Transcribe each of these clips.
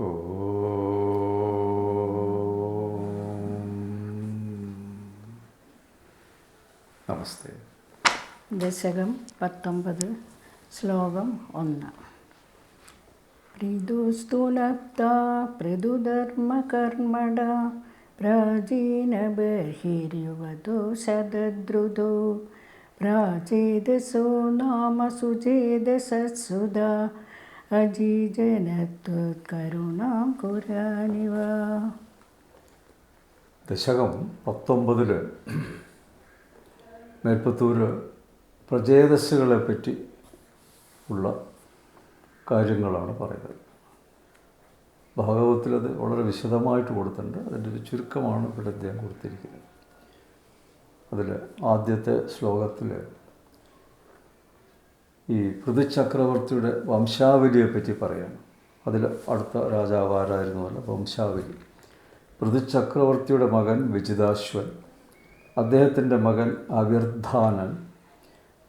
നമസ്തേ. ദശകം പത്തൊമ്പത് ശ്ലോകം ഒന്ന്. പൃദുസ്തുലപ്ത പൃദുധർമ്മകർമ്മട പ്രാചീനബർഹിര്യുവതോ ശതദ്രുതോ പ്രാചേതസോ നാമ അജീജനത്വകരുണാം കുരാനിവ. ദശകം പത്തൊമ്പതിൽ മേൽപ്പത്തൂർ പ്രജേതസ്സുകളെ പറ്റി ഉള്ള കാര്യങ്ങളാണ് പറയുന്നത്. ഭാഗവത്തിൽ അത് വളരെ വിശദമായിട്ട് കൊടുത്തിട്ടുണ്ട്. അതിന്റെ ഒരു ചുരുക്കമാണ് ഇവിടെ അദ്ദേഹം കൊടുത്തിരിക്കുന്നത്. അതിൽ ആദ്യത്തെ ശ്ലോകത്തിൽ ഈ പൃഥുചക്രവർത്തിയുടെ വംശാവലിയെ പറ്റി പറയാം അതിൽ അടുത്ത രാജാവ് ആരായിരുന്നു അല്ല വംശാവലി. പൃഥുചക്രവർത്തിയുടെ മകൻ വിജിതാശ്വൻ അദ്ദേഹത്തിന്റെ മകൻ അവിർധാനൻ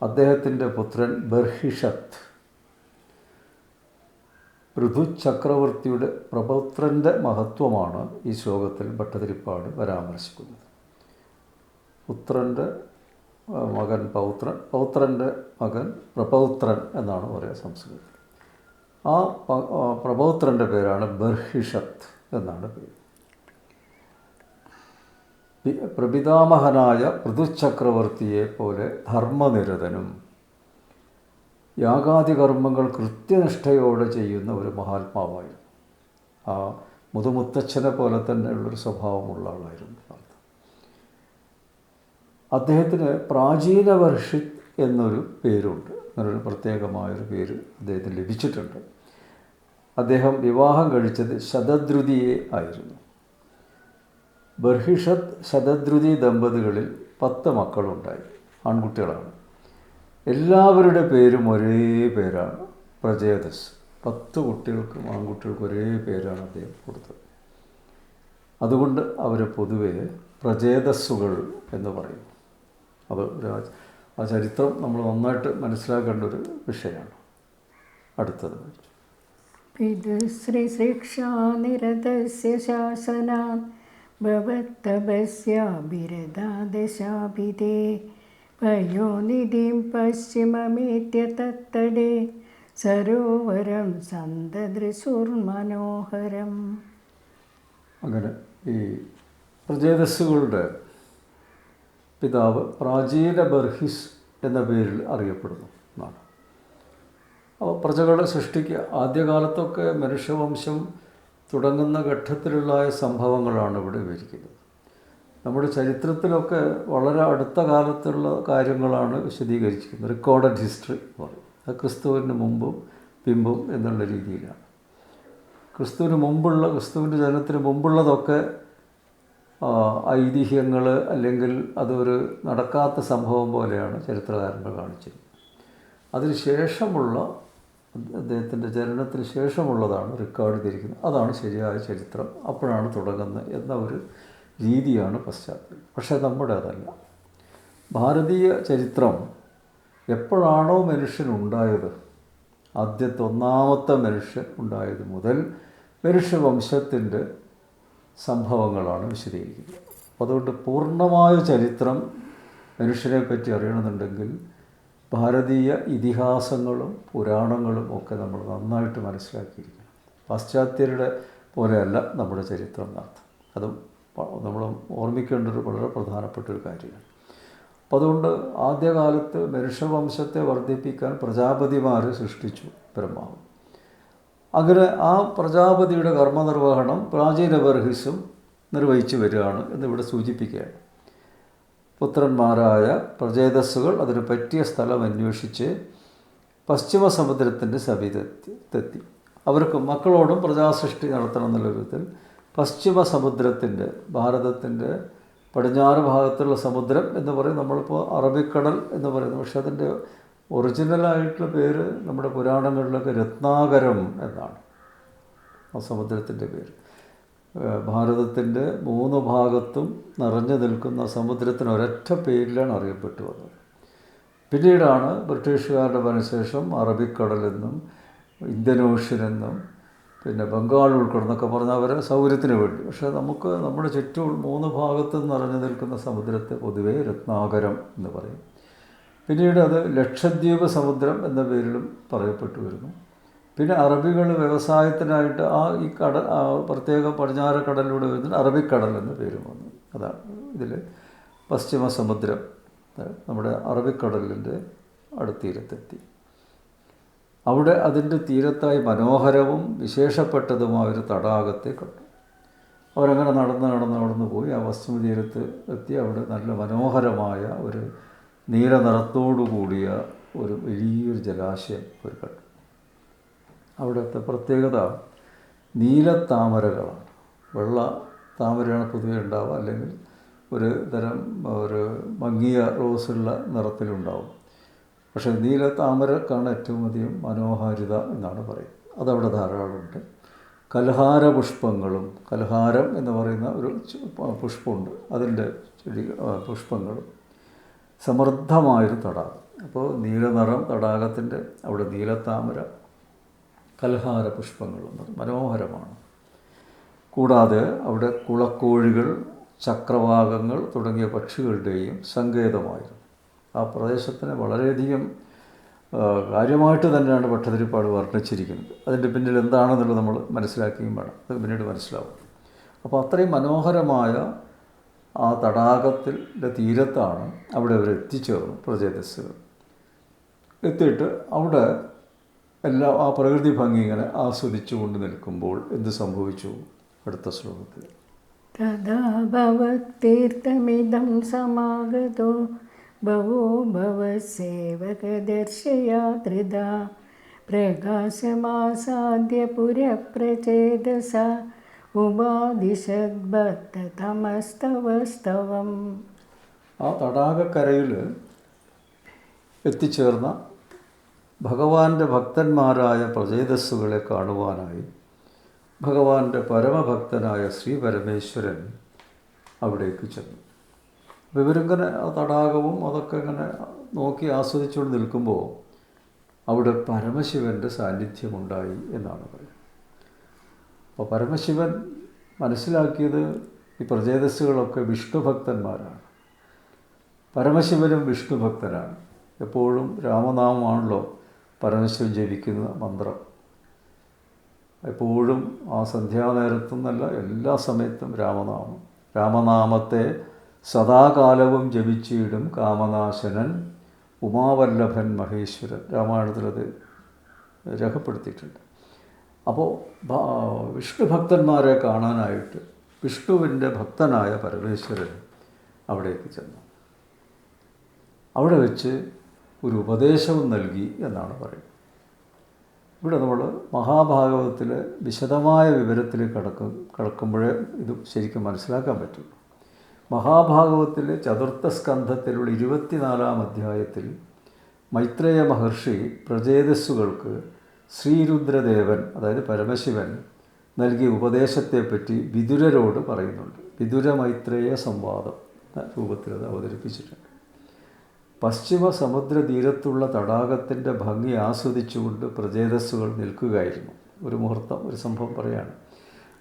അദ്ദേഹത്തിന്റെ പുത്രൻ ബർഹിഷത്ത്. പൃഥു ചക്രവർത്തിയുടെ പ്രപുത്രന്റെ മഹത്വമാണ് ഈ ശ്ലോകത്തിൽ ഭട്ടതിരിപ്പാട് പരാമർശിക്കുന്നത്. പുത്രന്റെ മകൻ പൗത്രൻ പൗത്രന്റെ മകൻ പ്രപൗത്രൻ എന്നാണ് പറയുക സംസ്കൃതം. ആ പ്രപൗത്രന്റെ പേരാണ് ബർഹിഷത്ത് എന്നാണ് പേര്. പ്രപിതാമഹനായ പൃഥുചക്രവർത്തിയെ പോലെ ധർമ്മനിരതനും യാഗാദി കർമ്മങ്ങൾ കൃത്യനിഷ്ഠയോടെ ചെയ്യുന്ന ഒരു മഹാത്മാവായിരുന്നു. ആ മുതുമുത്തച്ഛനെ പോലെ തന്നെയുള്ളൊരു സ്വഭാവമുള്ള ആളായിരുന്നു. അർത്ഥം പ്രാചീന വർഷിത് എന്നൊരു പേരുണ്ട്. അങ്ങനൊരു പ്രത്യേകമായൊരു പേര് അദ്ദേഹത്തിന് ലഭിച്ചിട്ടുണ്ട്. അദ്ദേഹം വിവാഹം കഴിച്ചത് ശതദ്രുതിയെ ആയിരുന്നു. ബർഹിഷത് ശതദ്രുതി ദമ്പതികളിൽ പത്ത് മക്കളുണ്ടായി. ആൺകുട്ടികളാണ്. എല്ലാവരുടെ പേരും ഒരേ പേരാണ്. പ്രജേതസ്. പത്ത് കുട്ടികൾക്കും ആൺകുട്ടികൾക്കും ഒരേ പേരാണ് അദ്ദേഹം കൊടുത്തത്. അതുകൊണ്ട് അവരെ പൊതുവെ പ്രജേതസ്സുകൾ എന്ന് പറയും. അത് ആ- ചരിത്രം നമ്മൾ നന്നായിട്ട് മനസ്സിലാക്കേണ്ട ഒരു വിഷയമാണ്. അടുത്തത്. പിതൃശ്രീശിക്ഷാനിരതസ്യ ശാസനാत् ഭവത്തപസ്യാഭിരതാദശാഭിധേ പയോനിധിം പശ്ചിമമേത്യ തത്തടേ സരോവരം സന്തദൃശുർമനോഹരം. അങ്ങനെ ഈ പ്രജേതസ്സുകളുടെ പിതാവ് പ്രാചീന ബർഹിസ് എന്ന പേരിൽ അറിയപ്പെടുന്നു എന്നാണ്. അപ്പോൾ പ്രജകളെ സൃഷ്ടിക്കുക ആദ്യകാലത്തൊക്കെ മനുഷ്യവംശം തുടങ്ങുന്ന ഘട്ടത്തിലുള്ള സംഭവങ്ങളാണ് ഇവിടെ വിവരിക്കുന്നത്. നമ്മുടെ ചരിത്രത്തിലൊക്കെ വളരെ അടുത്ത കാലത്തുള്ള കാര്യങ്ങളാണ് വിശദീകരിച്ചിരിക്കുന്നത്. റെക്കോർഡഡ് ഹിസ്റ്ററി എന്ന് പറയും. അത് ക്രിസ്തുവിന് മുമ്പും പിമ്പും എന്നുള്ള രീതിയിലാണ്. ക്രിസ്തുവിന് മുമ്പുള്ള ക്രിസ്തുവിന്റെ ജനനത്തിന് മുമ്പുള്ളതൊക്കെ ഐതിഹ്യങ്ങൾ അല്ലെങ്കിൽ അതൊരു നടക്കാത്ത സംഭവം പോലെയാണ് ചരിത്രകാരന്മാർ കാണിച്ചത് അതിന് ശേഷമുള്ള അദ്ദേഹത്തിന്റെ ജനനത്തിന് ശേഷമുള്ളതാണ് റെക്കോർഡ് ചെയ്തിരിക്കുന്നത്. അതാണ് ശരിയായ ചരിത്രം. അപ്പോഴാണ് തുടങ്ങുന്നത് എന്ന ഒരു രീതിയാണ് പശ്ചാത്തലം. പക്ഷേ നമ്മുടെ അതല്ല. ഭാരതീയ ചരിത്രം എപ്പോഴാണോ മനുഷ്യൻ ഉണ്ടായത് ആദ്യത്തെ ഒന്നാമത്തെ മനുഷ്യൻ ഉണ്ടായത് മുതൽ മനുഷ്യവംശത്തിന്റെ സംഭവങ്ങളാണ് വിശദീകരിക്കുന്നത്. അതുകൊണ്ട് പൂർണമായ ചരിത്രം മനുഷ്യനെ പറ്റി അറിയണമെന്നുണ്ടെങ്കിൽ ഭാരതീയ ഇതിഹാസങ്ങളും പുരാണങ്ങളും ഒക്കെ നമ്മൾ നന്നായിട്ട് മനസ്സിലാക്കിയിരിക്കണം. പാശ്ചാത്യരുടെ പോലെയല്ല നമ്മുടെ ചരിത്രം എന്നർത്ഥം അതും നമ്മൾ ഓർമ്മിക്കേണ്ട ഒരു വളരെ പ്രധാനപ്പെട്ട ഒരു കാര്യമാണ്. അപ്പോൾ അതുകൊണ്ട് ആദ്യകാലത്ത് മനുഷ്യവംശത്തെ വർദ്ധിപ്പിക്കാൻ പ്രജാപതിമാർ സൃഷ്ടിച്ചു ബ്രഹ്മാവ്. അങ്ങനെ ആ പ്രജാപതിയുടെ കർമ്മനിർവഹണം പ്രാചീന ബർഹിസും നിർവഹിച്ചു വരികയാണ് എന്നിവിടെ സൂചിപ്പിക്കുകയാണ്. പുത്രന്മാരായ പ്രജേതസ്സുകൾ അതിന് പറ്റിയ സ്ഥലം അന്വേഷിച്ച് പശ്ചിമ സമുദ്രത്തിന്റെ സമീപത്തെത്തി. അവർക്ക് മക്കളോടും പ്രജാസൃഷ്ടി നടത്തണം എന്നുള്ള വിധത്തിൽ പശ്ചിമ സമുദ്രത്തിന്റെ ഭാരതത്തിന്റെ പടിഞ്ഞാറ് ഭാഗത്തുള്ള സമുദ്രം എന്ന് പറയും. നമ്മളിപ്പോൾ അറബിക്കടൽ എന്ന് പറയുന്നു. പക്ഷേ അതിന്റെ ഒറിജിനലായിട്ടുള്ള പേര് നമ്മുടെ പുരാണങ്ങളിലൊക്കെ രത്നാകരം എന്നാണ്. ആ സമുദ്രത്തിന്റെ പേര് ഭാരതത്തിന്റെ മൂന്ന് ഭാഗത്തും നിറഞ്ഞു നിൽക്കുന്ന സമുദ്രത്തിന് ഒരൊറ്റ പേരിലാണ് അറിയപ്പെട്ടു വന്നത്. പിന്നീടാണ് ബ്രിട്ടീഷുകാരുടെ വനശേഷം അറബിക്കടലെന്നും ഇന്ത്യൻ ഓഷ്യൻ എന്നും പിന്നെ ബംഗാൾ ഉൾക്കടന്നൊക്കെ പറഞ്ഞ അവരെ സൗകര്യത്തിന് വേണ്ടി. പക്ഷേ നമുക്ക് നമ്മുടെ ചുറ്റും മൂന്ന് ഭാഗത്ത് നിറഞ്ഞു നിൽക്കുന്ന സമുദ്രത്തെ പൊതുവേ രത്നാകരം എന്ന് പറയും. പിന്നീട് അത് ലക്ഷദ്വീപ് സമുദ്രം എന്ന പേരിലും പറയപ്പെട്ടു വരുന്നു. പിന്നെ അറബികൾ വ്യവസായത്തിനായിട്ട് ആ ഈ കടൽ പ്രത്യേക പടിഞ്ഞാറ് കടലിലൂടെ വരുന്ന അറബിക്കടൽ എന്ന പേരും വന്നു. അതാണ് ഇതിൽ പശ്ചിമ സമുദ്രം. നമ്മുടെ അറബിക്കടലിന്റെ അടുത്തീരത്തെത്തി. അവിടെ അതിന്റെ തീരത്തായി മനോഹരവും വിശേഷപ്പെട്ടതുമായ ഒരു തടാകത്തെ കണ്ടു. അവരങ്ങനെ നടന്ന് നടന്ന് നടന്ന് പോയി. ആ പശ്ചിമ തീരത്ത് എത്തി. അവിടെ നല്ല മനോഹരമായ ഒരു നീല നിറത്തോടു കൂടിയ ഒരു വലിയൊരു ജലാശയം ഒരു കണ്ടു അവിടുത്തെ പ്രത്യേകത നീലത്താമരകളാണ് വെള്ള താമരയാണ് പൊതുവെ ഉണ്ടാവുക. അല്ലെങ്കിൽ ഒരു തരം ഒരു മങ്ങിയ റോസുള്ള നിറത്തിലുണ്ടാവും. പക്ഷേ നീല താമരക്കാണ് ഏറ്റവും അധികം മനോഹാരിത എന്നാണ് പറയുന്നത്. അതവിടെ ധാരാളമുണ്ട്. കൽഹാര പുഷ്പങ്ങളും കൽഹാരം എന്ന് പറയുന്ന ഒരു പുഷ്പമുണ്ട്. അതിന്റെ ചെടി പുഷ്പങ്ങളും. സമൃദ്ധമായൊരു തടാകം. അപ്പോൾ നീലനിറം തടാകത്തിന്റെ അവിടെ നീലത്താമര കൽഹാര പുഷ്പങ്ങളും മനോഹരമാണ്. കൂടാതെ അവിടെ കുളക്കോഴികൾ ചക്രവാകങ്ങൾ തുടങ്ങിയ പക്ഷികളുടെയും സങ്കേതമായിരുന്നു. ആ പ്രദേശത്തിനെ വളരെയധികം കാര്യമായിട്ട് തന്നെയാണ് ഭട്ടതിരിപ്പാട് വർണിച്ചിരിക്കുന്നത്. അതിന്റെ പിന്നിൽ എന്താണെന്നുള്ളത് നമ്മൾ മനസ്സിലാക്കുകയും വേണം. അത് പിന്നീട് മനസ്സിലാവും. അപ്പോൾ അത്രയും മനോഹരമായ ആ തടാകത്തിന്റെ തീരത്താണ് അവിടെ അവർ എത്തിച്ചേർന്നു പ്രജേതസ്സുകൾ. എത്തിയിട്ട് അവിടെ എല്ലാ ആ പ്രകൃതി ഭംഗി ഇങ്ങനെ ആസ്വദിച്ചുകൊണ്ട് നിൽക്കുമ്പോൾ എന്ത് സംഭവിച്ചു അടുത്ത ശ്ലോകത്തിൽ? തഥാ ഭവത്തീർത്ഥമിതം സമാഗതോ ബഹോ ഭവസേവകദർശയാ പ്രകാശമാസാദ്യ പുരപ്രചേതസ ഉപാധിഷദ്ഭക്തമസ്തവസ്തവം ആ തടാകക്കരയിൽ എത്തിച്ചേർന്ന ഭഗവാന്റെ ഭക്തന്മാരായ പ്രചേതസ്സുകളെ കാണുവാനായി ഭഗവാന്റെ പരമഭക്തനായ ശ്രീ പരമേശ്വരൻ അവിടേക്ക് ചെന്നു. അപ്പോൾ ഇവരിങ്ങനെ ആ തടാകവും അതൊക്കെ ഇങ്ങനെ നോക്കി ആസ്വദിച്ചുകൊണ്ട് നിൽക്കുമ്പോൾ അവിടെ പരമശിവന്റെ സാന്നിധ്യമുണ്ടായി എന്നാണ് പറയുന്നത്. അപ്പോൾ പരമശിവൻ മനസ്സിലാക്കിയത് ഈ പ്രചേതസ്സുകളൊക്കെ വിഷ്ണുഭക്തന്മാരാണ്. പരമശിവനും വിഷ്ണുഭക്തനാണ് എപ്പോഴും രാമനാമമാണല്ലോ പരമശിവൻ ജപിക്കുന്ന മന്ത്രം. എപ്പോഴും ആ സന്ധ്യാനേരത്തും എന്നല്ല എല്ലാ സമയത്തും രാമനാമം. രാമനാമത്തെ സദാകാലവും ജപിച്ചിടും കാമനാശനൻ ഉമാവല്ലഭൻ മഹേശ്വരൻ. രാമായണത്തിലത് രേഖപ്പെടുത്തിയിട്ടുണ്ട്. അപ്പോൾ വിഷ്ണുഭക്തന്മാരെ വിഷ്ണു ഭക്തന്മാരെ കാണാനായിട്ട് വിഷ്ണുവിന്റെ ഭക്തനായ പരമേശ്വരൻ അവിടേക്ക് ചെന്നു. അവിടെ വെച്ച് ഒരു ഉപദേശവും നൽകി എന്നാണ് പറയുന്നത്. ഇവിടെ നമ്മൾ മഹാഭാഗവതത്തിലെ വിശദമായ വിവരത്തിൽ കടക്കും കടക്കുമ്പോഴേ ഇത് ശരിക്കും മനസ്സിലാക്കാൻ പറ്റുള്ളൂ മഹാഭാഗവത്തിലെ ചതുർത്ഥ സ്കന്ധത്തിലുള്ള ഇരുപത്തിനാലാം അധ്യായത്തിൽ മൈത്രേയ മഹർഷി പ്രചേതസ്സുകൾക്ക് ശ്രീരുദ്രദേവൻ അതായത് പരമശിവൻ നൽകിയ ഉപദേശത്തെപ്പറ്റി വിദുരരോട് പറയുന്നുണ്ട്. വിതുര മൈത്രേയ സംവാദം രൂപത്തിൽ അത് അവതരിപ്പിച്ചിട്ടുണ്ട്. പശ്ചിമ സമുദ്ര തീരത്തുള്ള തടാകത്തിന്റെ ഭംഗി ആസ്വദിച്ചുകൊണ്ട് പ്രചേതസ്സുകൾ നിൽക്കുകയായിരുന്നു. ഒരു മുഹൂർത്തം ഒരു സംഭവം പറയാണ്.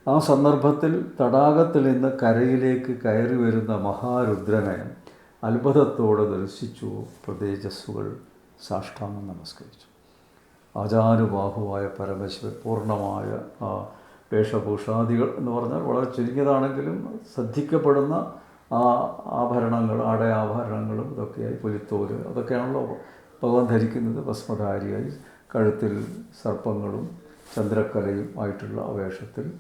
ആ സന്ദർഭത്തിൽ തടാകത്തിൽ നിന്ന് കരയിലേക്ക് കയറി വരുന്ന മഹാരുദ്രനെ അത്ഭുതത്തോടെ ദർശിച്ചു. പ്രതേജസ്സുകൾ സാഷ്ടാംഗം നമസ്കരിച്ചു. ആചാനുബാഹുവായ പരമശിവൻ പൂർണമായ ആ വേഷഭൂഷാദികൾ എന്ന് പറഞ്ഞാൽ വളരെ ചുരുങ്ങിയതാണെങ്കിലും ശ്രദ്ധിക്കപ്പെടുന്ന ആ ആഭരണങ്ങൾ ആടയാഭരണങ്ങളും ഇതൊക്കെയായി പുലിത്തോൽ അതൊക്കെയാണല്ലോ ഭഗവാൻ ധരിക്കുന്നത്. ഭസ്മധാരിയായി കഴുത്തിൽ സർപ്പങ്ങളും ചന്ദ്രക്കലയും ആയിട്ടുള്ള വേഷത്തിൽ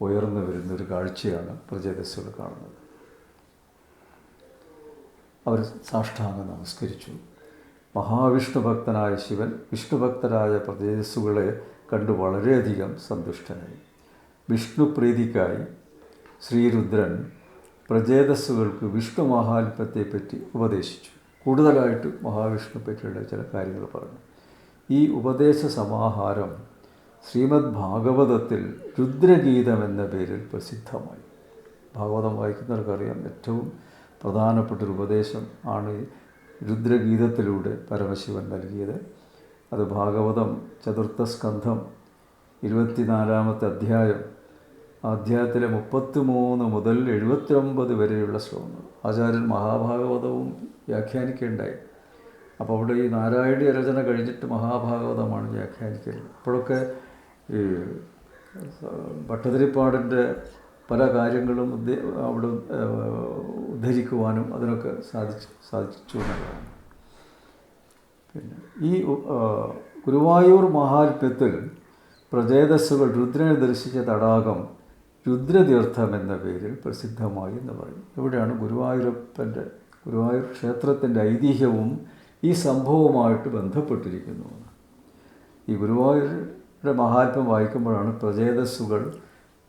ഉയർന്നു വരുന്നൊരു കാഴ്ചയാണ് പ്രജേതസ്സുകൾ കാണുന്നത്. അവർ സാഷ്ടാംഗം നമസ്കരിച്ചു. മഹാവിഷ്ണു ഭക്തനായ ശിവൻ വിഷ്ണുഭക്തരായ പ്രജേതസ്സുകളെ കണ്ട് വളരെയധികം സന്തുഷ്ടനായി. വിഷ്ണുപ്രീതിക്കായി ശ്രീരുദ്രൻ പ്രജേതസ്സുകൾക്ക് വിഷ്ണു മഹാത്മ്യത്തെപ്പറ്റി ഉപദേശിച്ചു. കൂടുതലായിട്ട് മഹാവിഷ്ണു പറ്റിയുള്ള ചില കാര്യങ്ങൾ പറഞ്ഞു. ഈ ഉപദേശ സമാഹാരം ശ്രീമദ് ഭാഗവതത്തിൽ രുദ്രഗീതം എന്ന പേരിൽ പ്രസിദ്ധമായി. ഭാഗവതം വായിക്കുന്നവർക്കറിയാം ഏറ്റവും പ്രധാനപ്പെട്ട ഒരു ഉപദേശം ആണ് രുദ്രഗീതത്തിലൂടെ പരമശിവൻ നൽകിയത്. അത് ഭാഗവതം ചതുർത്ഥ സ്കന്ധം ഇരുപത്തിനാലാമത്തെ അധ്യായം അധ്യായത്തിലെ മുപ്പത്തി മൂന്ന് മുതൽ എഴുപത്തിയൊമ്പത് വരെയുള്ള ശ്ലോകങ്ങൾ. ആചാര്യൻ മഹാഭാഗവതവും വ്യാഖ്യാനിക്കേണ്ടായി അപ്പോൾ അവിടെ ഈ നാരായണീയ രചന കഴിഞ്ഞിട്ട് മഹാഭാഗവതമാണ് വ്യാഖ്യാനിക്കുന്നത്. അപ്പോഴൊക്കെ ഈ ഭട്ടതിരിപ്പാടിന്റെ പല കാര്യങ്ങളും അവിടെ ഉദ്ധരിക്കുവാനും അതിനൊക്കെ സാധിച്ചു സാധിച്ചു എന്നുള്ളതാണ്. പിന്നെ ഈ ഗുരുവായൂർ മഹാത്മ്യത്തിൽ പ്രജേതസ്സുകൾ രുദ്രനെ ദർശിച്ച തടാകം രുദ്രതീർത്ഥം എന്ന പേരിൽ പ്രസിദ്ധമായി എന്ന് പറയും. ഇവിടെയാണ് ഗുരുവായൂരപ്പന്റെ ഗുരുവായൂർ ക്ഷേത്രത്തിന്റെ ഐതിഹ്യവും ഈ സംഭവവുമായിട്ട് ബന്ധപ്പെട്ടിരിക്കുന്നു. ഈ ഗുരുവായൂരുടെ മഹാത്മ്യം വായിക്കുമ്പോഴാണ് പ്രജേതസ്സുകൾ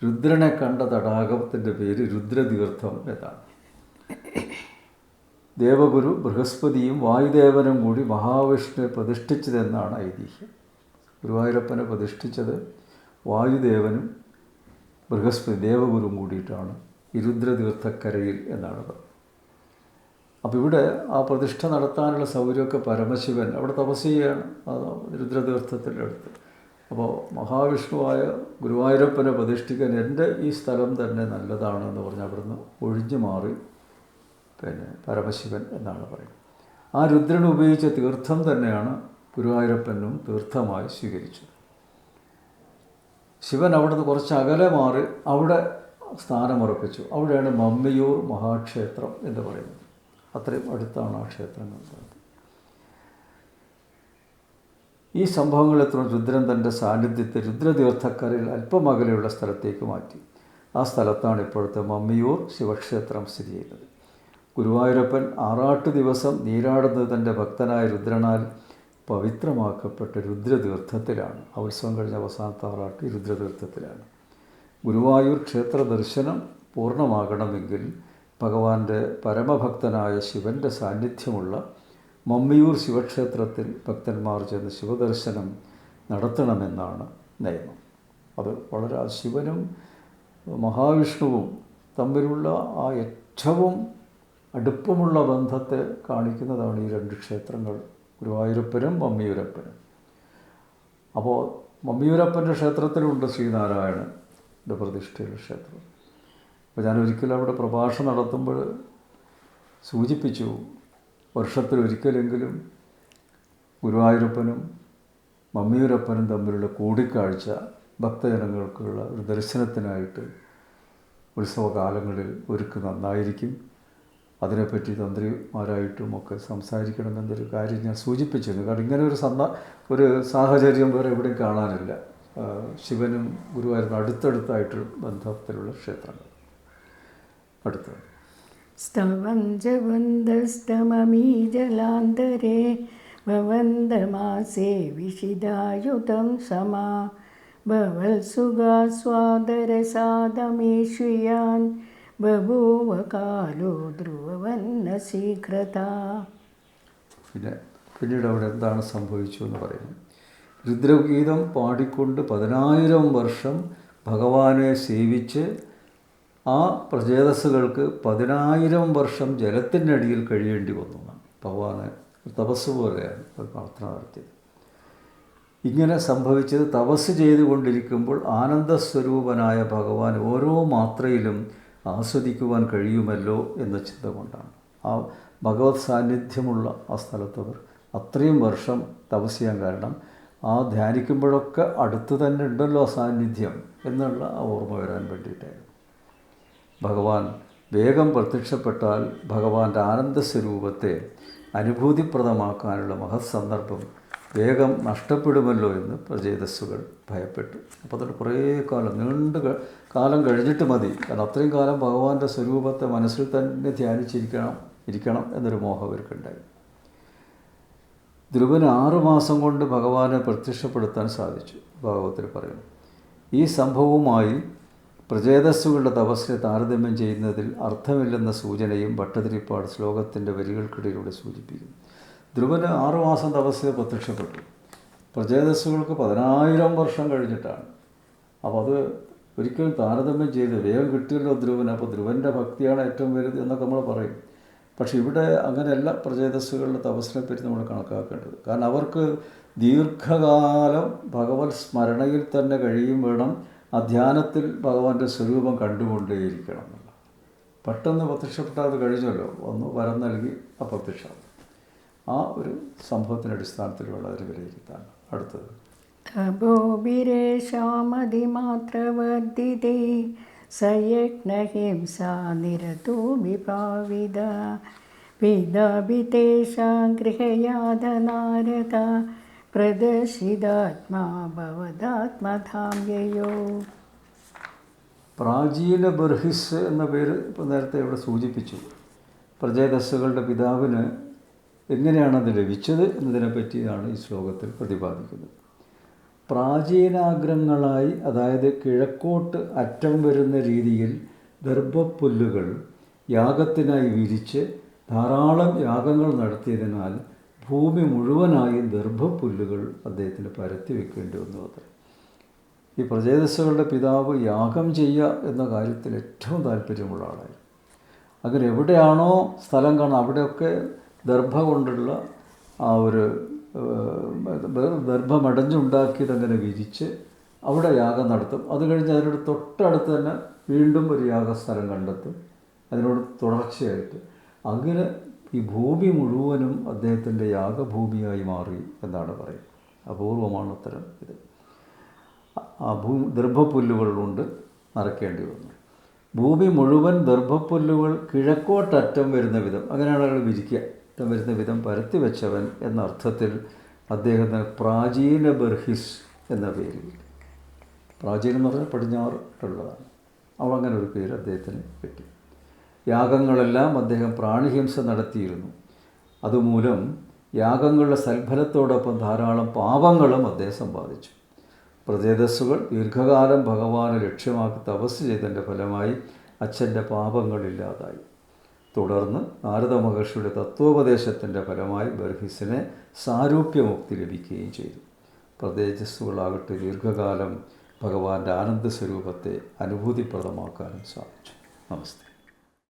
രുദ്രനെ കണ്ട തടാകത്തിന്റെ പേര് രുദ്രതീർത്ഥം എന്നാണ്. ദേവഗുരു ബൃഹസ്പതിയും വായുദേവനും കൂടി മഹാവിഷ്ണുവെ പ്രതിഷ്ഠിച്ചതെന്നാണ് ഐതിഹ്യം. ഗുരുവായൂരപ്പനെ പ്രതിഷ്ഠിച്ചത് വായുദേവനും ബൃഹസ്പതി ദേവഗുരും കൂടിയിട്ടാണ്. ഈ രുദ്രതീർത്ഥക്കരയിൽ എന്നാണ് അപ്പോൾ ഇവിടെ ആ പ്രതിഷ്ഠ നടത്താനുള്ള സൗകര്യമൊക്കെ പരമശിവൻ അവിടെ തപസ് ചെയ്യുകയാണ് രുദ്രതീർത്ഥത്തിന്റെ അടുത്ത്. അപ്പോൾ മഹാവിഷ്ണുവായ ഗുരുവായൂരപ്പനെ പ്രതിഷ്ഠിക്കാൻ എന്റെ ഈ സ്ഥലം തന്നെ നല്ലതാണ് എന്ന് പറഞ്ഞ് അവിടുന്ന് ഒഴിഞ്ഞു മാറി പിന്നെ പരമശിവൻ എന്നാണ് പറയുന്നത്. ആ രുദ്രൻ ഉപയോഗിച്ച തീർത്ഥം തന്നെയാണ് ഗുരുവായൂരപ്പനും തീർത്ഥമായി സ്വീകരിച്ചത്. ശിവൻ അവിടുന്ന് കുറച്ച് അകലെ മാറി അവിടെ സ്ഥാനമുറപ്പിച്ചു. അവിടെയാണ് മമ്മിയൂർ മഹാക്ഷേത്രം എന്ന് പറയുന്നത്. അത്രയും അടുത്താണ് ആ ക്ഷേത്രങ്ങൾ ഈ സംഭവങ്ങളെ തുടർന്ന് രുദ്രൻ തന്റെ സാന്നിധ്യത്തെ രുദ്രതീർത്ഥക്കരയിൽ അല്പം അകലെയുള്ള സ്ഥലത്തേക്ക് മാറ്റി. ആ സ്ഥലത്താണ് ഇപ്പോഴത്തെ മമ്മിയൂർ ശിവക്ഷേത്രം സ്ഥിതി ചെയ്യുന്നത്. ഗുരുവായൂരപ്പൻ ആറാട്ട് ദിവസം നീരാടുന്നത് തന്റെ ഭക്തനായ രുദ്രനാൽ പവിത്രമാക്കപ്പെട്ട രുദ്രതീർത്ഥത്തിലാണ്. ആ ഉത്സവം കഴിഞ്ഞ അവസാനത്തെ ആറാട്ട് രുദ്രതീർത്ഥത്തിലാണ്. ഗുരുവായൂർ ക്ഷേത്ര ദർശനം പൂർണമാകണമെങ്കിൽ ഭഗവാന്റെ പരമഭക്തനായ ശിവന്റെ സാന്നിധ്യമുള്ള മമ്മിയൂർ ശിവക്ഷേത്രത്തിൽ ഭക്തന്മാർ ചെന്ന് ശിവദർശനം നടത്തണമെന്നാണ് നിയമം. അത് വളരെ ശിവനും മഹാവിഷ്ണുവും തമ്മിലുള്ള ആ ഏറ്റവും അടുപ്പമുള്ള ബന്ധത്തെ കാണിക്കുന്നതാണ് ഈ രണ്ട് ക്ഷേത്രങ്ങൾ ഗുരുവായൂരപ്പനും മമ്മിയൂരപ്പനും. അപ്പോൾ മമ്മിയൂരപ്പന്റെ ക്ഷേത്രത്തിലുണ്ട് ശ്രീനാരായണന്റെ പ്രതിഷ്ഠയുടെ ക്ഷേത്രം. അപ്പോൾ ഞാൻ ഒരിക്കലും അവിടെ പ്രഭാഷണം നടത്തുമ്പോൾ സൂചിപ്പിച്ചു വർഷത്തിലൊരിക്കലെങ്കിലും ഗുരുവായൂരപ്പനും മമ്മിയൂരപ്പനും തമ്മിലുള്ള കൂടിക്കാഴ്ച ഭക്തജനങ്ങൾക്കുള്ള ഒരു ദർശനത്തിനായിട്ട് ഉത്സവകാലങ്ങളിൽ ഒരുക്ക് നന്നായിരിക്കും. അതിനെപ്പറ്റി തന്ത്രിമാരായിട്ടും ഒക്കെ സംസാരിക്കണമെന്നൊരു കാര്യം ഞാൻ സൂചിപ്പിച്ചിരുന്നു. കാരണം ഇങ്ങനെ ഒരു സന്ദ ഒരു സാഹചര്യം വേറെ എവിടെയും കാണാനില്ല. ശിവനും ഗുരുവായൂരും അടുത്തടുത്തായിട്ട് ബന്ധത്തിലുള്ള ക്ഷേത്രങ്ങൾ. അടുത്ത് स्तवञ्च वन्दस्तममी जलान्तरे भवन्दमासे विशिदायुतं समा भवल्सुगास्वादरसादमेष्वियान् बभूव कालो ध्रुववन्नशीघ्रता പിന്നെ പിന്നീട് അവിടെ എന്താണ് സംഭവിച്ചു എന്ന് പറയുന്നു രുദ്രഗീതം പാടിക്കൊണ്ട് പതിനായിരം വർഷം ഭഗവാനെ സേവിച്ച് ആ പ്രചേതസ്സുകൾക്ക് പതിനായിരം വർഷം ജലത്തിന്റെ അടിയിൽ കഴിയേണ്ടി വന്നു ഭഗവാന് തപസ് പോലെയാണ് ഒരു പ്രാർത്ഥന നടത്തിയത്. ഇങ്ങനെ സംഭവിച്ചത് തപസ് ചെയ്തുകൊണ്ടിരിക്കുമ്പോൾ ആനന്ദസ്വരൂപനായ ഭഗവാൻ ഓരോ മാത്രയിലും ആസ്വദിക്കുവാൻ കഴിയുമല്ലോ എന്ന ചിന്ത കൊണ്ടാണ്. ആ ഭഗവത് സാന്നിധ്യമുള്ള ആ സ്ഥലത്തവർ അത്രയും വർഷം തപസ് ചെയ്യാൻ കാരണം ആ ധ്യാനിക്കുമ്പോഴൊക്കെ അടുത്ത് തന്നെ ഉണ്ടല്ലോ സാന്നിധ്യം എന്നുള്ള ഓർമ്മ വരാൻ വേണ്ടിയിട്ടായിരുന്നു. ഭഗവാൻ വേഗം പ്രത്യക്ഷപ്പെട്ടാൽ ഭഗവാന്റെ ആനന്ദസ്വരൂപത്തെ അനുഭൂതിപ്രദമാക്കാനുള്ള മഹത് സന്ദർഭം വേഗം നഷ്ടപ്പെടുമല്ലോ എന്ന് പ്രചേതസ്സുകൾ ഭയപ്പെട്ടു. അപ്പോൾ അതൊരു കുറേ കാലം നീണ്ട കാലം കഴിഞ്ഞിട്ട് മതി. കാരണം അത്രയും കാലം ഭഗവാന്റെ സ്വരൂപത്തെ മനസ്സിൽ തന്നെ ധ്യാനിച്ചിരിക്കണം ഇരിക്കണം എന്നൊരു മോഹം അവർക്കുണ്ടായി. ധ്രുവന് ആറുമാസം കൊണ്ട് ഭഗവാനെ പ്രത്യക്ഷപ്പെടുത്താൻ സാധിച്ചു ഭാഗവത്തിൽ പറയുന്നു. ഈ സംഭവവുമായി പ്രചേതസ്സുകളുടെ തപസ്സിനെ താരതമ്യം ചെയ്യുന്നതിൽ അർത്ഥമില്ലെന്ന സൂചനയും ഭട്ടതിരിപ്പാട് ശ്ലോകത്തിന്റെ വരികൾക്കിടയിലൂടെ സൂചിപ്പിക്കുന്നു. ധ്രുവന് ആറുമാസം തപസ്സിന് പ്രത്യക്ഷപ്പെട്ടു. പ്രചേതസ്സുകൾക്ക് പതിനായിരം വർഷം കഴിഞ്ഞിട്ടാണ്. അപ്പോൾ അത് ഒരിക്കലും താരതമ്യം ചെയ്ത് വേഗം കിട്ടിയല്ലോ ധ്രുവന് അപ്പോൾ ധ്രുവന്റെ ഭക്തിയാണ് ഏറ്റവും വലുത് എന്നൊക്കെ നമ്മൾ പറയും. പക്ഷെ ഇവിടെ അങ്ങനെയല്ല പ്രചേതസ്സുകളുടെ തപസ്സിനെ പറ്റി നമ്മൾ കണക്കാക്കേണ്ടത്. കാരണം അവർക്ക് ദീർഘകാലം ഭഗവത് സ്മരണയിൽ തന്നെ കഴിയും വേണം ആ ധ്യാനത്തിൽ ഭഗവാന്റെ സ്വരൂപം കണ്ടുകൊണ്ടേയിരിക്കണം. എന്നുള്ളത് പെട്ടെന്ന് പ്രത്യക്ഷപ്പെട്ടാൽ അത് കഴിഞ്ഞല്ലോ. ഒന്ന് വരം നൽകി അപ്രത്യക്ഷം ആ ഒരു സംഭവത്തിന്റെ അടിസ്ഥാനത്തിലുള്ള ഒരു വിലയിരുത്താണ്. അടുത്തത്. തപോഭിരേഷാമതിമാത്രവർദ്ധിതേ സയജ്ഞഹിംസാ വിഭാവിത പിതാഭിതേഷാ പ്രദർശിതാത്മാ യയോ പ്രാചീന ബർഹിസ് എന്ന പേര് ഇപ്പോൾ നേരത്തെ ഇവിടെ സൂചിപ്പിച്ചു. പ്രജേതസ്സുകളുടെ പിതാവിന് എങ്ങനെയാണത് ലഭിച്ചത് എന്നതിനെപ്പറ്റിയാണ് ഈ ശ്ലോകത്തിൽ പ്രതിപാദിക്കുന്നത്. പ്രാചീനാഗ്രങ്ങളായി അതായത് കിഴക്കോട്ട് അറ്റം വരുന്ന രീതിയിൽ ദർഭപ്പുല്ലുകൾ യാഗത്തിനായി വിരിച്ച് ധാരാളം യാഗങ്ങൾ നടത്തിയതിനാൽ ഭൂമി മുഴുവനായി ഗർഭപ്പുല്ലുകൾ അദ്ദേഹത്തിന് പരത്തി വെക്കേണ്ടി വന്നു അത്ര ഈ പ്രജേതസ്സുകളുടെ പിതാവ് യാഗം ചെയ്യുക എന്ന കാര്യത്തിൽ ഏറ്റവും താല്പര്യമുള്ള ആളായിരുന്നു അങ്ങനെ എവിടെയാണോ സ്ഥലം കാണാൻ അവിടെയൊക്കെ ദർഭ കൊണ്ടുള്ള ആ ഒരു ദർഭമടഞ്ഞുണ്ടാക്കിയത് അങ്ങനെ വിരിച്ച് അവിടെ യാഗം നടത്തും. അത് കഴിഞ്ഞ് അതിനോട് തൊട്ടടുത്ത് തന്നെ വീണ്ടും ഒരു യാഗസ്ഥലം കണ്ടെത്തും. അതിനോട് തുടർച്ചയായിട്ട്. അങ്ങനെ ഈ ഭൂമി മുഴുവനും അദ്ദേഹത്തിന്റെ യാഗഭൂമിയായി മാറി എന്നാണ് പറയുന്നത്. അപൂർവമാണ് ഉത്തരം ഇത്. ആ ഭൂ ദർഭപ്പുല്ലുകൾ കൊണ്ട് നിറയ്ക്കേണ്ടി വന്നു. ഭൂമി മുഴുവൻ ദർഭപ്പുല്ലുകൾ കിഴക്കോട്ടറ്റം വരുന്ന വിധം അങ്ങനെയാണ് അയാൾ വിരിക്കുക. വരുന്ന വിധം പരത്തി വെച്ചവൻ എന്ന അർത്ഥത്തിൽ അദ്ദേഹത്തിന് പ്രാചീന ബർഹിസ് എന്ന പേര് പ്രാചീനം എന്ന് പറഞ്ഞാൽ പടിഞ്ഞാറുള്ളതാണ് അവൾ അങ്ങനെ ഒരു പേര് അദ്ദേഹത്തിന് കിട്ടി. യാഗങ്ങളെല്ലാം അദ്ദേഹം പ്രാണിഹിംസ നടത്തിയിരുന്നു. അതുമൂലം യാഗങ്ങളുടെ സൽഫലത്തോടൊപ്പം ധാരാളം പാപങ്ങളും അദ്ദേഹം സമ്പാദിച്ചു. പ്രചേതസ്സുകൾ ദീർഘകാലം ഭഗവാനെ ലക്ഷ്യമാക്കി തപസ് ചെയ്തതിന്റെ ഫലമായി അച്ഛന്റെ പാപങ്ങളില്ലാതായി തുടർന്ന് നാരദ മഹർഷിയുടെ തത്വോപദേശത്തിന്റെ ഫലമായി ബർഹിസിനെ സാരൂപ്യമുക്തി ലഭിക്കുകയും ചെയ്തു. പ്രതേജസ്സുകളാകട്ടെ ദീർഘകാലം ഭഗവാന്റെ ആനന്ദ സ്വരൂപത്തെ അനുഭൂതിപ്രദമാക്കാനും സാധിച്ചു. നമസ്തേ.